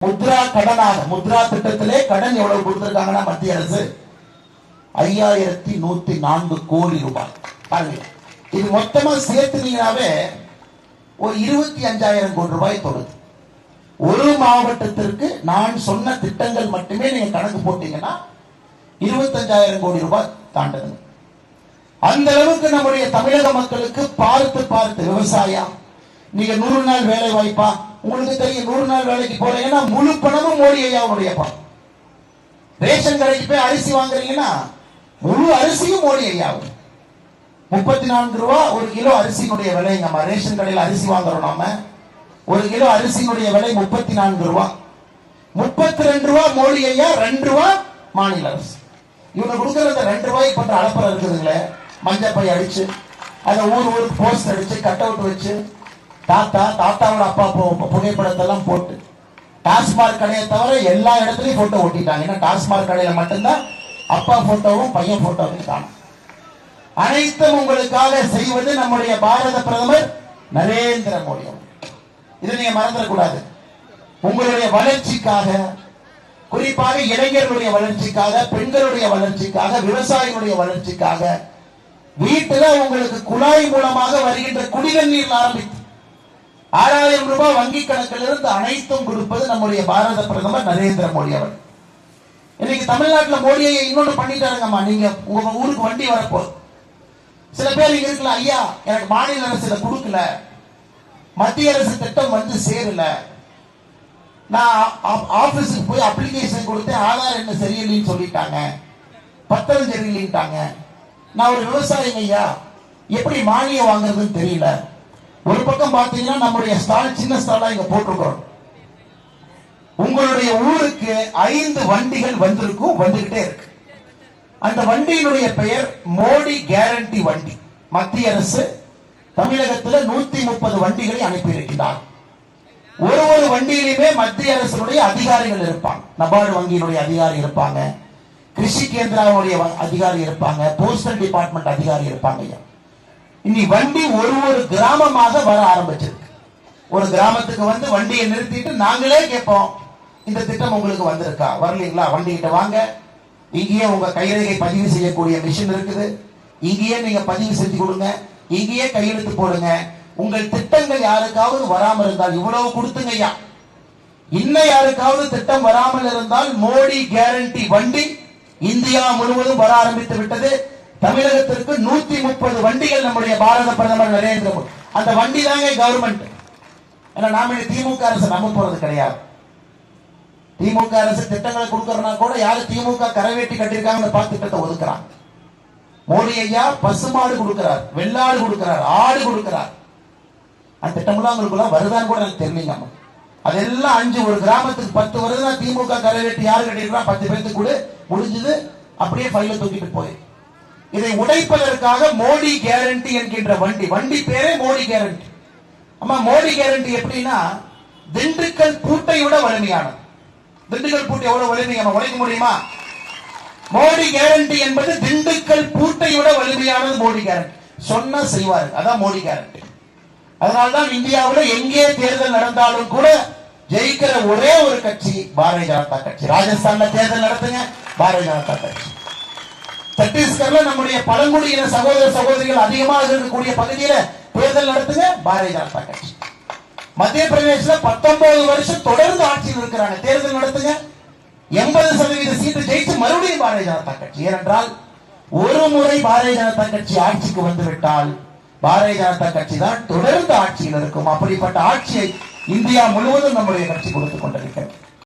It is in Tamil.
முத்ரா கடனாக முத்ரா திட்டத்திலே கடன் எவ்வளவு கொடுத்திருக்காங்கன்னா மத்திய அரசு? ஐயாயிரத்தி நூத்தி நான்கு கோடி ரூபாய். பாருங்க. இது மொத்தமா சேர்த்துனீங்கனாவே ஒரு இருபத்தி அஞ்சாயிரம் கோடி ரூபாய் தொடுது ஒரு மாவட்டத்திற்கு நான் சொன்ன திட்டங்கள் மட்டுமே நீங்க கணக்கு போட்டீங்கன்னா இருபத்தஞ்சாயிரம் கோடி ரூபாய் தாண்டது. அந்த அளவுக்கு நம்முடைய தமிழக மக்களுக்கு பார்த்து பார்த்து விவசாயம் நீங்க நூறு நாள் வேலை வாய்ப்பா உங்களுக்கு தெரியும் நூறு நாள் வேலைக்கு போறீங்கன்னா முழு பணமும் மோடி ஐயாவுடைய பணம் ரேஷன் கடைக்கு போய் அரிசி வாங்குறீங்கன்னா முழு அரிசியும் மோடி ஐயாவும் முப்பத்தி நான்கு ரூபா ஒரு கிலோ அரிசியினுடைய நம்ம ரேஷன் கடையில் அரிசி வாங்குறோம் நாம. ஒரு கிலோ அரிசியினுடைய விலை முப்பத்தி நான்கு ரூபா. முப்பத்தி ரெண்டு ரூபா மோடி ஐயா ரெண்டு ரூபா மாநில அரசு. இவங்க கொடுக்குற அந்த ரெண்டு ரூபாய்க்கு பண்ற அலப்பறை இருக்குதுங்களே. மஞ்சப்பை அடிச்சு அதை ஊர் ஊருக்கு போஸ்ட் அடிச்சு கட் அவுட் வச்சு தாத்தா தாத்தாவோட அப்பா பு- புகைப்படத்தை எல்லாம் போட்டு. டாஸ்மாக் கடையை தவிர எல்லா இடத்துலயும் போட்டோ ஒட்டிட்டாங்க. ஏன்னா டாஸ்மாக் கடையில மட்டும்தான் அப்பா போட்டோவும் பையன் போட்டோவும் காணும். அனைத்தும் உங்களுக்காக செய்வது நம்முடைய பாரத பிரதமர் நரேந்திர மோடி அவர்கள். இதை நீங்க மறந்துடக்கூடாது. உங்களுடைய வளர்ச்சிக்காக குறிப்பாக இளைஞர்களுடைய வளர்ச்சிக்காக பெண்களுடைய வளர்ச்சிக்காக விவசாயிகளுடைய வளர்ச்சிக்காக வீட்டுல உங்களுக்கு குழாய் மூலமாக வருகின்ற குடிநீர் ஆரம்பித்து ஆறாயிரம் ரூபாய் வங்கி கணக்கில் இருந்து அனைத்தும் கொடுப்பது நம்முடைய பாரத பிரதமர் நரேந்திர மோடி அவர் இன்னைக்கு தமிழ்நாட்டில் மோடியை இன்னொன்னு பண்ணிட்டாருங்கம்மா. நீங்க உங்க ஊருக்கு வண்டி வரப்போகுது. சில பேர் இங்க இருக்கல ஐயா எனக்கு மாநில அரசு இதை கொடுக்கல. மத்திய அரசு திட்டம் வந்து சேரல. நான் ஆபீஸுக்கு போய் அப்ளிகேஷன் கொடுத்தேன். ஆதார் என்ன சரியில்லைன்னு சொல்லிட்டாங்க. பத்திரம் சரியில்லைன்ட்டாங்க. நான் ஒரு விவசாயிங்க ஐயா எப்படி மானியம் வாங்குறதுன்னு தெரியல. ஒரு பக்கம் பாத்தீங்கன்னா நம்முடைய ஸ்டால் சின்ன ஸ்டாலா இங்க போட்டிருக்கிறோம். உங்களுடைய ஊருக்கு ஐந்து வண்டிகள் வந்திருக்கும் வந்துகிட்டே இருக்கு. அந்த வண்டியினுடைய பெயர் மோடி கேரண்டி வண்டி. மத்திய அரசு தமிழகத்தில் நூத்தி முப்பது வண்டிகளை அனுப்பியிருக்கிறார். ஒரு ஒரு வண்டியிலுமே மத்திய அரசுடைய அதிகாரிகள் இருப்பாங்க. நபார்டு வங்கியினுடைய அதிகாரி இருப்பாங்க. கிருஷி கேந்திராவுடைய அதிகாரி இருப்பாங்க. போஸ்டல் டிபார்ட்மெண்ட் அதிகாரி இருப்பாங்க. ஐயா இனி வண்டி ஒரு ஒரு கிராமமாக வர ஆரம்பிச்சிருக்கு. ஒரு கிராமத்துக்கு வந்து வண்டியை நிறுத்திட்டு நாங்களே கேட்போம் இந்த திட்டம் உங்களுக்கு வந்திருக்கா? வரலீங்களா? வண்டி கிட்ட வாங்க. இங்கேயே உங்க கைரேகை பதிவு செய்யக்கூடிய மிஷின் இருக்குது. இங்கேயே நீங்க பதிவு செஞ்சு கொடுங்க. இங்கேயே கையெழுத்து போடுங்க. உங்கள் திட்டங்கள் யாருக்காவது வராமல் இருந்தால் இவ்வளவு கொடுத்துங்கய்யா இன்னும் யாருக்காவது திட்டம் வராமல் இருந்தால் மோடி கேரண்டி வண்டி இந்தியா முழுவதும் வர ஆரம்பித்து விட்டது. தமிழகத்திற்கு நூத்தி முப்பது வண்டிகள் நம்முடைய பாரத பிரதமர் நரேந்திர மோடி. அந்த வண்டி தாங்க கவர்மெண்ட் ஏன்னா நாம திமுக அரசு நம்ப போறது கிடையாது. திமுக அரசு திட்டங்களை கொடுக்கறனா கூட யாரு திமுக கரைவேட்டி கட்டிருக்காங்க பார்த்து திட்டத்தை ஒதுக்குறாங்க. மோடி ஐயா பசுமாடு கொடுக்கிறார் வெள்ளாடு கொடுக்கிறார் ஆடு கொடுக்கிறார். அந்த திட்டமெல்லாம் உங்களுக்குள்ள வருதான்னு கூட எனக்கு தெரியலங்க அதெல்லாம் அஞ்சு ஒரு கிராமத்துக்கு பத்து வருதுன்னா திமுக கரைவேட்டி யாரு கட்டியிருக்கா பத்து பேருக்கு கூட முடிஞ்சது. அப்படியே ஃபைல தூக்கிட்டு போய். இதை உடைப்பதற்காக மோடி கேரண்டி என்கின்ற வண்டி. வண்டி பேரே மோடி கேரண்டி அம்மா மோடி கேரண்டி எப்படின்னா திண்டுக்கல் பூட்டை விட வலிமையானது. திண்டுக்கல் பூட்டை எவ்வளவு வலிமை? நம்ம உழைக்க முடியுமா? மோடி கேரண்டி என்பது திண்டுக்கல் பூட்டை விட வலிமையானது மோடி கேரண்டி சொன்னா செய்வார். அதான் மோடி கேரண்டி அதனால்தான் இந்தியாவில் எங்கே தேர்தல் நடந்தாலும் கூட ஜெயிக்கிற ஒரே ஒரு கட்சி பாரதிய ஜனதா கட்சி. ராஜஸ்தான்ல தேர்தல் நடத்துங்க பாரதிய ஜனதா கட்சி. சத்தீஸ்கர்ல நம்முடைய பழங்குடியின சகோதர சகோதரிகள் அதிகமாக இருக்கக்கூடிய பகுதியில தேர்தல் நடத்துங்க பாரதிய ஜனதா கட்சி. மத்திய பிரதேசல பத்தொன்பது வருஷம் தொடர்ந்து ஆட்சியில் இருக்கிறாங்க. தேர்தல் நடத்துங்க. எண்பது சதவீத சீட்டு ஜெயிச்சு மறுபடியும் பாரதிய ஜனதா கட்சி. ஏனென்றால் ஒரு முறை பாரதிய ஜனதா கட்சி ஆட்சிக்கு வந்துவிட்டால் பாரதிய ஜனதா கட்சி தான் தொடர்ந்து ஆட்சியில் இருக்கும். அப்படிப்பட்ட ஆட்சியை இந்தியா முழுவதும் நம்முடைய கட்சி கொடுத்துக் கொண்டிருக்கிறது.